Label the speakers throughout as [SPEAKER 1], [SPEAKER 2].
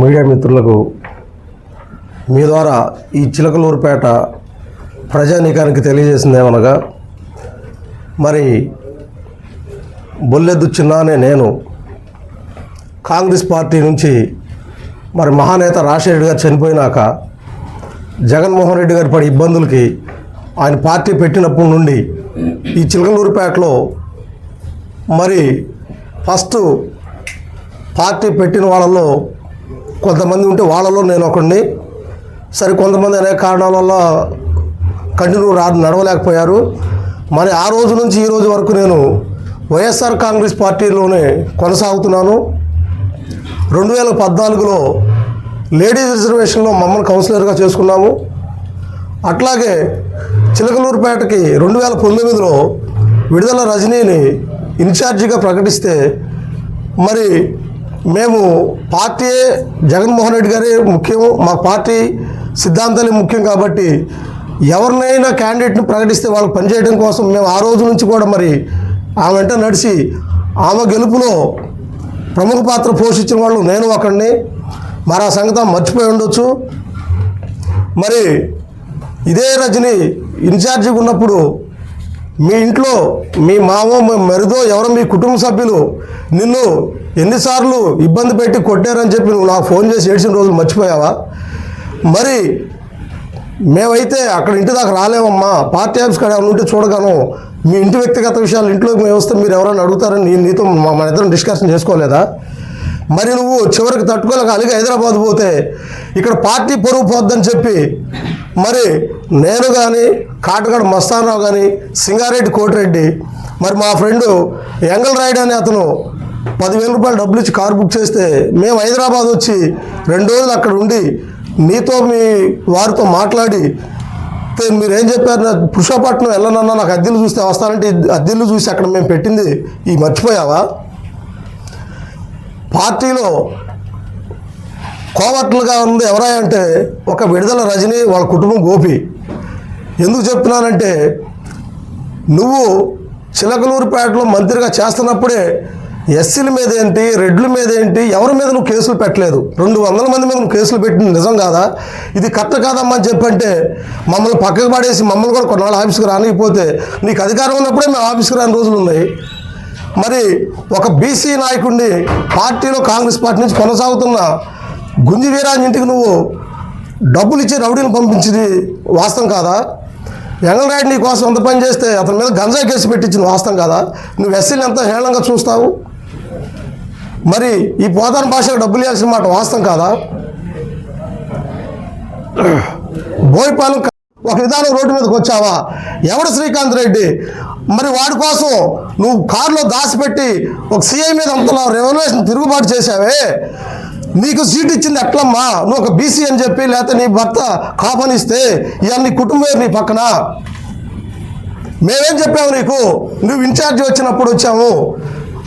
[SPEAKER 1] Media మిత్రులకు మీ ద్వారా ఈ చిలకలూరుపేట ప్రజానీకానికి తెలియజేసిందేమనగా మరి బొల్లెద్దు చిన్న అనే నేను. కాంగ్రెస్ పార్టీ నుంచి మరి మహానేత రాజశేఖర్ గారు చనిపోయినాక జగన్మోహన్ రెడ్డి గారు పడి ఇబ్బందులకి ఆయన పార్టీ పెట్టినప్పటి నుండి ఈ చిలకలూరుపేటలో మరి ఫస్ట్ పార్టీ పెట్టిన వాళ్ళలో కొంతమంది ఉంటే వాళ్ళలో నేను ఒకడిని. సరే కొంతమంది అనేక కారణాల వల్ల కంటిన్యూ రా నడవలేకపోయారు. మరి ఆ రోజు నుంచి ఈ రోజు వరకు నేను వైఎస్ఆర్ కాంగ్రెస్ పార్టీలోనే కొనసాగుతున్నాను. రెండు వేల పద్నాలుగులో లేడీస్ రిజర్వేషన్లో మమ్మల్ని కౌన్సిలర్గా చేసుకున్నాము. అట్లాగే చిలకలూరుపేటకి రెండు వేల పంతొమ్మిదిలో విడుదల రజనీని ఇన్ఛార్జిగా ప్రకటిస్తే మరి మేము పార్టీ జగన్మోహన్ రెడ్డి గారే ముఖ్యం మా పార్టీ సిద్ధాంతాలే ముఖ్యం కాబట్టి ఎవరినైనా క్యాండిడేట్ని ప్రకటిస్తే వాళ్ళకి పనిచేయడం కోసం మేము ఆ రోజు నుంచి కూడా మరి ఆమె వెంట నడిచి ఆమె గెలుపులో ప్రముఖ పాత్ర పోషించిన వాళ్ళు నేను ఒకడిని. మరి ఆ సంగతం మర్చిపోయి ఉండొచ్చు. మరి ఇదే రజని ఇన్ఛార్జిగా ఉన్నప్పుడు మీ ఇంట్లో మీ మామ మరిదో ఎవరో మీ కుటుంబ సభ్యులు నిన్ను ఎన్నిసార్లు ఇబ్బంది పెట్టి కొట్టారని చెప్పి నువ్వు నాకు ఫోన్ చేసి ఏడ్చిన రోజులు మర్చిపోయావా? మరి మేమైతే అక్కడ ఇంటి దాకా రాలేమమ్మా పార్టీ ఆఫీస్ కాడ ఉంటే చూడగాను మీ ఇంటి వ్యక్తిగత విషయాలు ఇంట్లోకి మేము వస్తే మీరు ఎవరైనా అడుగుతారని నేను నీతో మా- మన ఇద్దరం డిస్కషన్ చేసుకోలేదా? మరి నువ్వు చివరికి తట్టుకోలేక అలాగే హైదరాబాద్ పోతే ఇక్కడ పార్టీ పొరుగు పోద్దని చెప్పి మరి నేను కానీ కాటగాడు మస్తానరావు కానీ సింగారెడ్డి కోటిరెడ్డి మరి మా ఫ్రెండు ఎంగల్ రాయుడు అనే అతను పదివేల రూపాయలు డబ్బులు ఇచ్చి కారు బుక్ చేస్తే మేము హైదరాబాద్ వచ్చి రెండు రోజులు అక్కడ ఉండి మీతో మీ వారితో మాట్లాడి మీరు ఏం చెప్పారు? నాకు పురుషపట్నం వెళ్ళనన్నా నాకు అద్దెలు చూస్తే వస్తానంటే అద్దెలు చూసి అక్కడ మేము పెట్టింది. ఈ మర్చిపోయావా? పార్టీలో కోవట్లుగా ఉంది ఎవరా అంటే ఒక విడుదల రజని వాళ్ళ కుటుంబం గోపి. ఎందుకు చెప్తున్నానంటే నువ్వు చిలకలూరుపేటలో మంత్రిగా చేస్తున్నప్పుడే ఎస్సీల మీద ఏంటి రెడ్ల మీద ఏంటి ఎవరి మీద నువ్వు కేసులు పెట్టలేదు? రెండు వందల మంది మీద నువ్వు కేసులు పెట్టింది నిజం కాదా? ఇది కరెక్ట్ కాదమ్మా అని చెప్పంటే మమ్మల్ని పక్కకు పడేసి మమ్మల్ని కూడా కొన్నాళ్ళు ఆఫీస్కి రానికపోతే నీకు అధికారం ఉన్నప్పుడే మేము ఆఫీస్కి రాని రోజులు ఉన్నాయి. మరి ఒక బీసీ నాయకుడిని పార్టీలో కాంగ్రెస్ పార్టీ నుంచి కొనసాగుతున్న గుంజి వీరాజ్ ఇంటికి నువ్వు డబ్బులు ఇచ్చి రౌడీని పంపించింది వాస్తవం కాదా? ఎంగళరాయుడు నీ కోసం ఎంత పని చేస్తే అతని మీద గంజా కేసు పెట్టించిన వాస్తవం కాదా? నువ్వు ఎస్సీలు ఎంత హేళంగా చూస్తావు? మరి ఈ పోతన భాషకు డబ్బులు ఇవ్వాల్సిన మాట వాస్తవం కాదా? బోయిపాలెం ఒక విధానం రోడ్డు మీదకి వచ్చావా? ఎవడు శ్రీకాంత్ రెడ్డి? మరి వాడి కోసం నువ్వు కారులో దాచిపెట్టి ఒక సీఐ మీద అంతలా రెవల్యూషన్ తిరుగుబాటు చేశావే? నీకు సీట్ ఇచ్చింది ఎట్లమ్మా? నువ్వు ఒక బీసీ అని చెప్పి లేకపోతే నీ భర్త కాపనిస్తే ఇవన్నీ కుటుంబం నీ పక్కన. మేమేం చెప్పాము నీకు? నువ్వు ఇన్ఛార్జ్ వచ్చినప్పుడు వచ్చాము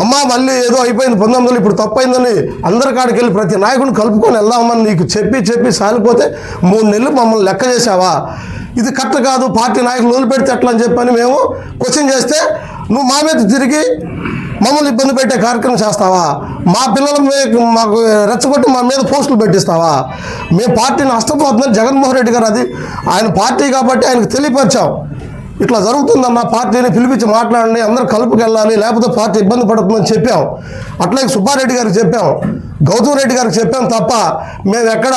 [SPEAKER 1] అమ్మా మళ్ళీ ఏదో అయిపోయింది పంతొమ్మిది ఇప్పుడు తప్పైందని అందరి కాడికి వెళ్ళి ప్రతి నాయకుడిని కలుపుకొని వెళ్దామని నీకు చెప్పి చెప్పి సాలిపోతే మూడు నెలలు మమ్మల్ని లెక్క చేసావా ఇది కరెక్ట్ కాదు పార్టీ నాయకులు వదిలిపెడితే ఎట్లా అని చెప్పని మేము క్వశ్చన్ చేస్తే నువ్వు మా మీద తిరిగి మమ్మల్ని ఇబ్బంది పెట్టే కార్యక్రమం చేస్తావా? మా పిల్లల మాకు రెచ్చగొట్టి మా మీద పోస్టులు పెట్టిస్తావా? మేము పార్టీ నష్టపోతుందని జగన్మోహన్ రెడ్డి గారు అది ఆయన పార్టీ కాబట్టి ఆయనకు తెలియపరిచాం. ఇట్లా జరుగుతుందన్న పార్టీని పిలిపించి మాట్లాడండి అందరూ కలుపుకి వెళ్ళాలి లేకపోతే పార్టీ ఇబ్బంది పడుతుందని చెప్పాం. అట్లాగే సుబ్బారెడ్డి గారికి చెప్పాం. గౌతమ్ రెడ్డి గారికి చెప్పాం తప్ప మేము ఎక్కడ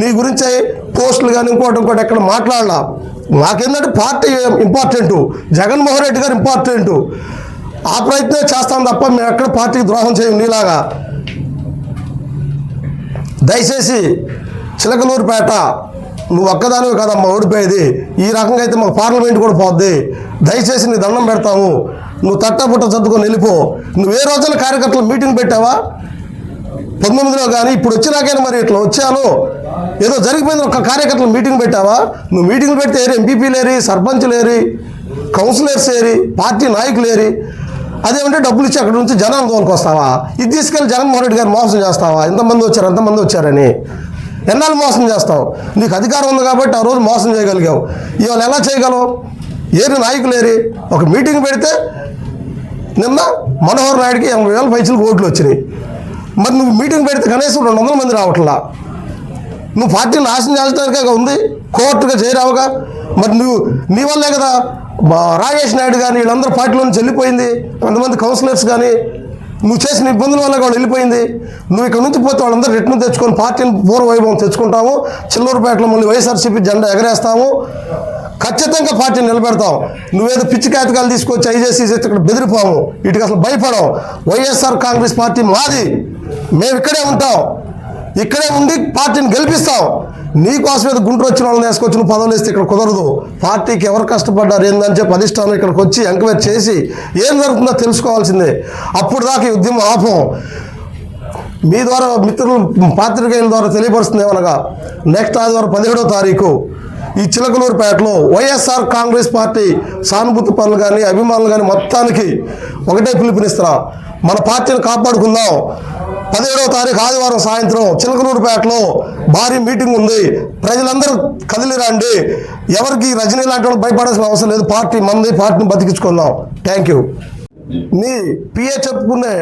[SPEAKER 1] నీ గురించి పోస్టులు కానీ ఇంకోటి ఇంకోటి ఎక్కడ మాట్లాడలా. మాకేంటంటే పార్టీ ఇంపార్టెంట్ జగన్మోహన్ రెడ్డి గారు ఇంపార్టెంట్ ఆ ప్రయత్నం చేస్తాం తప్ప మేము ఎక్కడ పార్టీకి ద్రోహం చేయం నీలాగా. దయచేసి చిలకలూరుపేట నువ్వు ఒక్కదానివి కాదమ్మా ఓడిపోయేది. ఈ రకంగా అయితే మాకు పార్లమెంట్ కూడా పోద్ది. దయచేసి నీ దండం పెడతాము. నువ్వు తట్టపుట్ట చదువుకొని వెళ్ళిపో. నువ్వు ఏ రోజున కార్యకర్తలు మీటింగ్ పెట్టావా? పంతొమ్మిదిలో కానీ ఇప్పుడు వచ్చినాకైనా మరి ఇట్లా వచ్చాను. ఏదో జరిగిపోయింది ఒక కార్యకర్తలు మీటింగ్ పెట్టావా? నువ్వు మీటింగ్ పెడితే ఏరి ఎంపీపీలు ఏరి సర్పంచ్లు ఏరి కౌన్సిలర్స్ ఏరి పార్టీ నాయకులు ఏరి. అదేమంటే డబ్బులు ఇచ్చి అక్కడ నుంచి జనాలు తోలుకొస్తావా? ఇది తీసుకెళ్ళి జగన్మోహన్ రెడ్డి గారు మోసం చేస్తావా? ఎంతమంది వచ్చారు? ఎంతమంది వచ్చారని? ఎన్నాళ్ళు మోసం చేస్తావు? నీకు అధికారం ఉంది కాబట్టి ఆ రోజు మోసం చేయగలిగావు. ఇవాళ ఎలా చేయగలవు? ఏరి నాయకులు ఏరి ఒక మీటింగ్ పెడితే నిన్న మనోహర్ నాయుడికి ఎనభై వేల పైసలు ఓట్లు వచ్చినాయి. మరి నువ్వు మీటింగ్ పెడితే కనీసం రెండు వందల మంది రావట్లా? నువ్వు పార్టీని నాశనం చేస్తానికే ఉంది కోర్టుగా చేరావుగా మరి నువ్వు నీ వల్లే కదా రాజేష్ నాయుడు కానీ వీళ్ళందరూ పార్టీలో నుంచి వెళ్ళిపోయింది కొంతమంది కౌన్సిలర్స్ కానీ నువ్వు చేసిన ఇబ్బందుల వల్ల కూడా వెళ్ళిపోయింది. నువ్వు ఇక్కడ నుంచి పోతే వాళ్ళందరూ రిటర్న్ తెచ్చుకొని పార్టీని పూర్వవైభవం తెచ్చుకుంటాము. చిల్లూరుపేటలో మళ్ళీ వైఎస్ఆర్సీపీ జెండా ఎగరేస్తాము. ఖచ్చితంగా పార్టీని నిలబెడతాం. నువ్వేదో పిచ్చి కాతకాలు తీసుకొచ్చి ఐజేసీ చేసి ఇక్కడ బెదిరిపోము. వీటికి అసలు భయపడం. వైఎస్ఆర్ కాంగ్రెస్ పార్టీ మాది. మేము ఇక్కడే ఉంటాం. ఇక్కడే ఉండి పార్టీని గెలిపిస్తాం. నీకోసం ఏదో గుంటూరు వచ్చిన వాళ్ళని వేసుకొచ్చి నువ్వు పదవులు వేస్తే ఇక్కడ కుదరదు. పార్టీకి ఎవరు కష్టపడ్డారు ఏందని చెప్పి అధిష్టానం ఇక్కడికి వచ్చి ఎంక్వైరీ చేసి ఏం జరుగుతుందో తెలుసుకోవాల్సిందే. అప్పుడు దాకా ఈ ఉద్యమం ఆపం. మీ ద్వారా మిత్రులు పాత్రికేయుల ద్వారా తెలియపరుస్తుంది ఏమనగా నెక్స్ట్ ఆదివారం పదిహేడో తారీఖు ఈ చిలకలూరుపేటలో వైఎస్ఆర్ కాంగ్రెస్ పార్టీ సానుభూతి పనులు కానీ అభిమానులు కానీ మొత్తానికి ఒకటే పిలుపునిస్తారా మన పార్టీని కాపాడుకుందాం. పదిహేడవ తారీఖు ఆదివారం సాయంత్రం చిలకలూరుపేటలో భారీ మీటింగ్ ఉంది. ప్రజలందరూ కదిలి రండి. ఎవరికి రజనీ లాంటి వాళ్ళు భయపడాల్సిన అవసరం లేదు. పార్టీ మంది పార్టీని బతికించుకుందాం. Thank you. నీ పిఏ చెప్పుకునే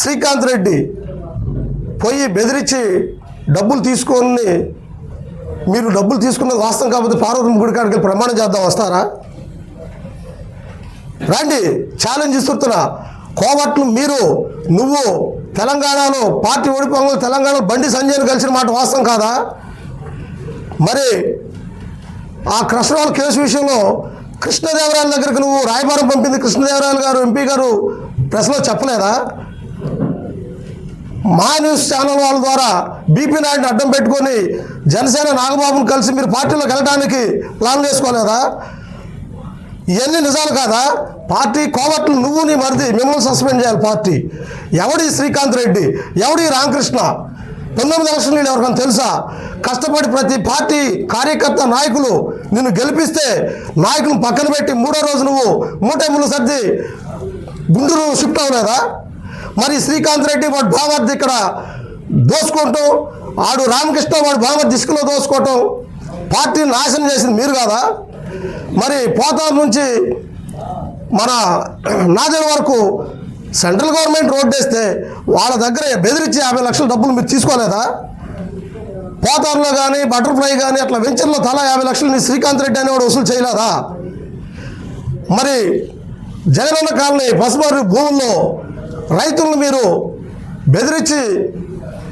[SPEAKER 1] శ్రీకాంత్ రెడ్డి పోయి బెదిరించి డబ్బులు తీసుకొని మీరు డబ్బులు తీసుకున్నది వాస్తవం కాకపోతే పార్వతి గుడి కాడికి ప్రమాణం చేద్దాం వస్తారా? రండి. ఛాలెంజ్ ఇస్తున్నా కోవట్లు మీరు నువ్వు తెలంగాణలో పార్టీ ఓడిపోగా తెలంగాణలో బండి సంజయ్ని కలిసిన మాట వాస్తవం కాదా? మరి ఆ కృష్ణవాళ్ళ కేసు విషయంలో కృష్ణదేవరాయల దగ్గరికి నువ్వు రాయబారం పంపింది కృష్ణదేవరాయలు గారు ఎంపీ గారు ప్రెస్లో చెప్పలేదా? మా న్యూస్ ఛానల్ వాళ్ళ ద్వారా బీపీ నాయుడిని అడ్డం పెట్టుకొని జనసేన నాగబాబును కలిసి మీరు పార్టీలోకి వెళ్ళడానికి ప్లాన్ చేసుకోలేదా? ఇవన్నీ నిజాలు కాదా? పార్టీ కోవట్లు నువ్వు నీ మరిది మిమ్మల్ని సస్పెండ్ చేయాలి పార్టీ. ఎవడి శ్రీకాంత్ రెడ్డి? ఎవడి రామకృష్ణ? పంతొమ్మిది ఎలక్షన్ లీడ్ ఎవరికైనా తెలుసా? కష్టపడి ప్రతి పార్టీ కార్యకర్త నాయకులు నిన్ను గెలిపిస్తే నాయకులను పక్కన పెట్టి మూడో రోజు నువ్వు మూటెములు సర్ది గుంటూరు షిఫ్ట్ అవ్వలేదా? మరి శ్రీకాంత్ రెడ్డి వాడు భావార్థి ఇక్కడ దోసుకోవటం ఆడు రామకృష్ణ వాడు భావార్థి ఇసుకలో దోసుకోవటం పార్టీని నాశనం చేసింది మీరు కాదా? మరి పోతాం నుంచి మన నాదేళ్ళ వరకు సెంట్రల్ గవర్నమెంట్ రోడ్డు వేస్తే వాళ్ళ దగ్గర బెదిరించి యాభై లక్షల డబ్బులు మీరు తీసుకోలేదా? పోతారులో కానీ బటర్ఫ్లై కానీ అట్లా వెంచర్లో తలా యాభై లక్షలు శ్రీకాంత్ రెడ్డి అనేవాడు వసూలు చేయలేదా? మరి జగనన్న కాలనీ పసుమారు భూముల్లో రైతులను మీరు బెదిరించి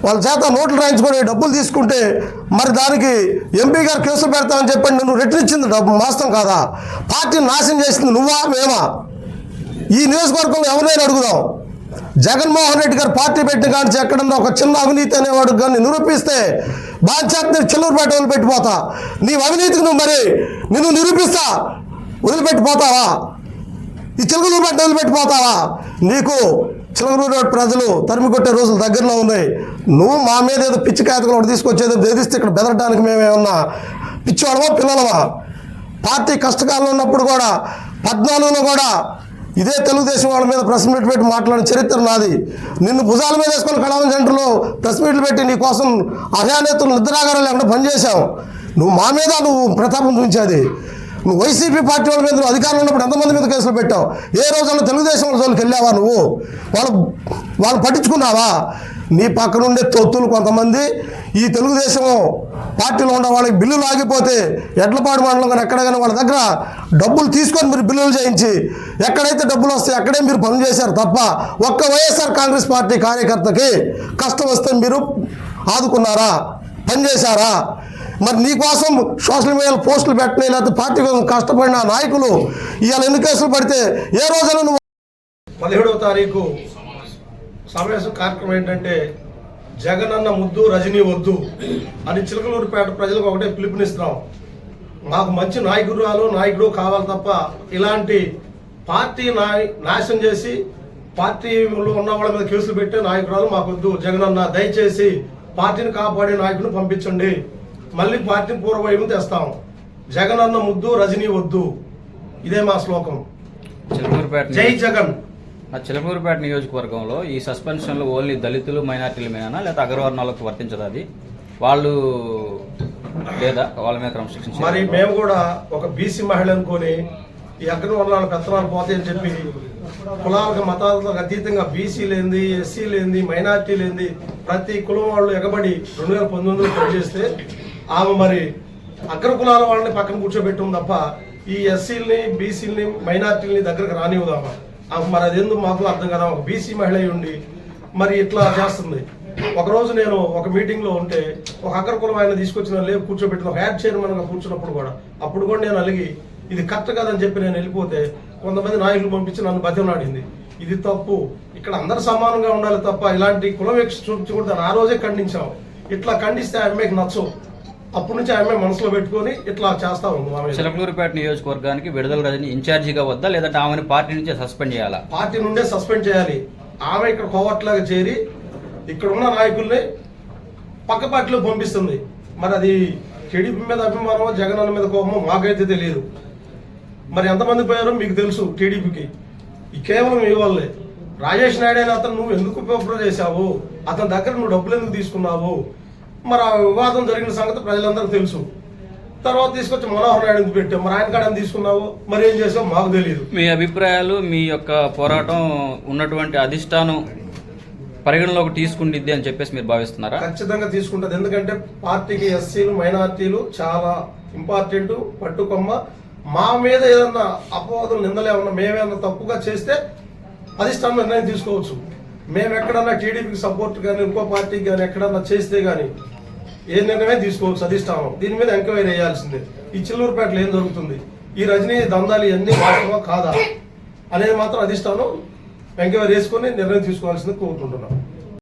[SPEAKER 1] వాళ్ళ చేత నోట్లు రాయించుకొని డబ్బులు తీసుకుంటే మరి దానికి ఎంపీ గారు కేసు పెడతామని చెప్పండి నువ్వు రిటర్న్ ఇచ్చింది డబ్బు మాస్తం కాదా? పార్టీని నాశనం చేసింది నువ్వా మేమా? ఈ నియోజకవర్గంలో ఎవరినైనా అడుగుదాం. జగన్మోహన్ రెడ్డి గారు పార్టీ పెట్టిన కానీ ఎక్కడన్నా ఒక చిన్న అవినీతి అనేవాడు కానీ నిరూపిస్తే బాధ్యత చిల్లూరుపేట వదిలిపెట్టిపోతా. నీ అవినీతికి నువ్వు మరి నిన్ను నిరూపిస్తా. వదిలిపెట్టిపోతావా? ఈ చిలకలూరు వదిలిపెట్టిపోతావా? నీకు చిలకలూరు ప్రజలు తరిమి కొట్టే రోజులు దగ్గరలో ఉన్నాయి. నువ్వు మా మీద ఏదో పిచ్చికాయతలు ఒకటి తీసుకొచ్చేది బెదిరిస్తే ఇక్కడ బెదరడానికి మేమేమన్నా పిచ్చివాడమా పిల్లలమా? పార్టీ కష్టకాలంలో ఉన్నప్పుడు కూడా పద్నాలుగులో కూడా ఇదే తెలుగుదేశం వాళ్ళ మీద ప్రెస్ మీట్ పెట్టి మాట్లాడిన చరిత్ర నాది. నిన్ను భుజాల మీద వేసుకొని కళావం సెంటర్లో ప్రెస్ మీట్లు పెట్టి నీ కోసం అజానేతలు నిద్రాగారం లేకుండా పనిచేశావు నువ్వు మా మీద నువ్వు ప్రతాపం చూపించేది. నువ్వు వైసీపీ పార్టీ వాళ్ళ మీద నువ్వు అధికారంలో ఉన్నప్పుడు ఎంతమంది మీద కేసులు పెట్టావు? ఏ రోజున తెలుగుదేశం వాళ్ళ జోలికి వెళ్ళావా నువ్వు? వాళ్ళు వాళ్ళు పట్టించుకున్నావా? నీ పక్కన ఉండే తొత్తులు కొంతమంది ఈ తెలుగుదేశం పార్టీలో ఉన్న వాళ్ళకి బిల్లులు ఆగిపోతే ఎడ్లపాడు మండలం కానీ ఎక్కడైనా వాళ్ళ దగ్గర డబ్బులు తీసుకొని మీరు బిల్లులు చేయించి ఎక్కడైతే డబ్బులు వస్తాయి అక్కడే మీరు పనులు చేశారు తప్ప ఒక్క వైఎస్ఆర్ కాంగ్రెస్ పార్టీ కార్యకర్తకి కష్టం వస్తే మీరు ఆదుకున్నారా? పనిచేశారా మరి నీకోసం సోషల్ మీడియాలో పోస్టులు పెట్టినాయి లేకపోతే పార్టీ కోసం కష్టపడిన నాయకులు ఇవాళ ఎన్ని కేసులు పడితే ఏ రోజైనా నువ్వు
[SPEAKER 2] పదిహేడవ తారీఖు సమావేశం కార్యక్రమం ఏంటంటే జగనన్న ముద్దు రజనీ వద్దు అని చిలకలూరుపేట ప్రజలకు ఒకటే పిలుపునిస్తున్నాం మాకు మంచి నాయకురాలు నాయకుడు కావాలి తప్ప ఇలాంటి పార్టీ నాయ నాశనం చేసి పార్టీలో ఉన్న వాళ్ళ మీద కేసులు పెట్టే నాయకురాలు మాకొద్దు జగనన్న దయచేసి పార్టీని కాపాడే నాయకుని పంపించండి. మళ్ళీ పార్టీని పూర్వవైపు తెస్తాం. జగనన్న ముద్దు రజనీ వద్దు. ఇదే మా శ్లోకం. జై జగన్.
[SPEAKER 3] చిలకూరుపేట నియోజకవర్గంలో ఈ సస్పెన్షన్లు ఓన్లీ దళితులు మైనార్టీల మీదనా? లేదా అగ్రవర్ణాలకు వర్తించదు అది? వాళ్ళు లేదా? వాళ్ళ మీద క్రమశిక్షణ
[SPEAKER 2] మరి మేము కూడా ఒక బీసీ మహిళ అనుకొని
[SPEAKER 1] ఈ అగ్రవర్ణాల పెత్తనాలు పోతాయని చెప్పి కులాలకు మతాలకు అతీతంగా బీసీ లేనిది ఎస్సీ లేనిది మైనార్టీ లేనిది ప్రతి కులం వాళ్ళు ఎగబడి రెండు వేల పంతొమ్మిదిలో పనిచేస్తే ఆమె మరి అగ్ర కులాల వాళ్ళని పక్కన కూర్చోబెట్టం తప్ప ఈ ఎస్సీలని బీసీలని మైనార్టీలని దగ్గరకు రానివ్వదామా మరి అదెందుకు మాకు అర్థం కదా? ఒక బీసీ మహిళ అయి ఉండి మరి ఇట్లా చేస్తుంది. ఒకరోజు నేను ఒక మీటింగ్లో ఉంటే ఒక అగ్రకులం ఆయన తీసుకొచ్చిన లేవు కూర్చోబెట్టిన ఒక యాడ్ చైర్మన్గా కూర్చున్నప్పుడు కూడా అప్పుడు కూడా నేను అలిగి ఇది కరెక్ట్ కాదని చెప్పి నేను వెళ్ళిపోతే కొంతమంది నాయకులు పంపించి నన్ను బతిమలాడింది. ఇది తప్పు. ఇక్కడ అందరు సమానంగా ఉండాలి తప్ప ఇలాంటి కులం ఎక్స్ చూపించకూడదు ఆ రోజే ఖండించాం. ఇట్లా ఖండిస్తే ఆ అమ్మాయికి నచ్చవు అప్పటి నుంచి ఆ అమ్మాయి మనసులో పెట్టుకొని ఇట్లా చేస్తా ఉంది ఆమె
[SPEAKER 3] చిలకలూరుపేట నియోజకవర్గానికి విడుదల రజని ఇన్ఛార్జిగా వద్దా లేదంటే ఆమెను పార్టీ నుంచే సస్పెండ్ చేయాలా?
[SPEAKER 1] పార్టీ నుండే సస్పెండ్ చేయాలి. ఆమె ఇక్కడ కోవట్లాగా చేరి ఇక్కడ ఉన్న నాయకుల్ని పక్క పార్టీలో పంపిస్తుంది. మరి అది టీడీపీ మీద అభిమానమో జగన్ మీద కోపమో మాకైతే తెలియదు. మరి ఎంతమంది పోయారో మీకు తెలుసు టీడీపీకి. ఈ కేవలం మీ వల్లే. రాజేష్ నాయుడు అయిన అతను నువ్వు ఎందుకు ఉపయోగం చేశావు? అతని దగ్గర నువ్వు డబ్బులు ఎందుకు తీసుకున్నావు? మరి ఆ వివాదం జరిగిన సంగతి ప్రజలందరికీ తెలుసు. తర్వాత తీసుకొచ్చి మనోహర్ నాయుడు పెట్టావు? మరి ఆయన కాడ ఎంత తీసుకున్నావు? మరి ఏం చేసావు? మాకు తెలియదు
[SPEAKER 3] మీ అభిప్రాయాలు మీ యొక్క పోరాటం ఉన్నటువంటి అధిష్టానం పరిగణలోకి తీసుకుండిద్ది అని చెప్పేసి మీరు భావిస్తున్నారా?
[SPEAKER 1] ఖచ్చితంగా తీసుకుంటది. ఎందుకంటే పార్టీకి ఎస్సీలు మైనార్టీలు చాలా ఇంపార్టెంట్ పట్టుకొమ్మ. మా మీద ఏదన్నా అపవాదులు నిందలు ఏమన్నా మేమేమన్నా తప్పుగా చేస్తే అధిష్టానం నిర్ణయం తీసుకోవచ్చు. మేము ఎక్కడన్నా టీడీపీకి సపోర్ట్ కానీ ఇంకో పార్టీకి కానీ ఎక్కడన్నా చేస్తే కానీ ఏ నిర్ణయమే తీసుకోవచ్చు అధిష్టానం దీని మీద ఎంక్వైరీ వేయాల్సిందే ఈ చిల్లూరుపేటలో ఏం జరుగుతుంది? ఈ రజనీ దందాలు ఇవన్నీ వాస్తవా కాదా? అనేది మాత్రం అధిష్టానం ఎంక్వైరీ చేసుకొని నిర్ణయం తీసుకోవాల్సింది కోరుకుంటున్నాం.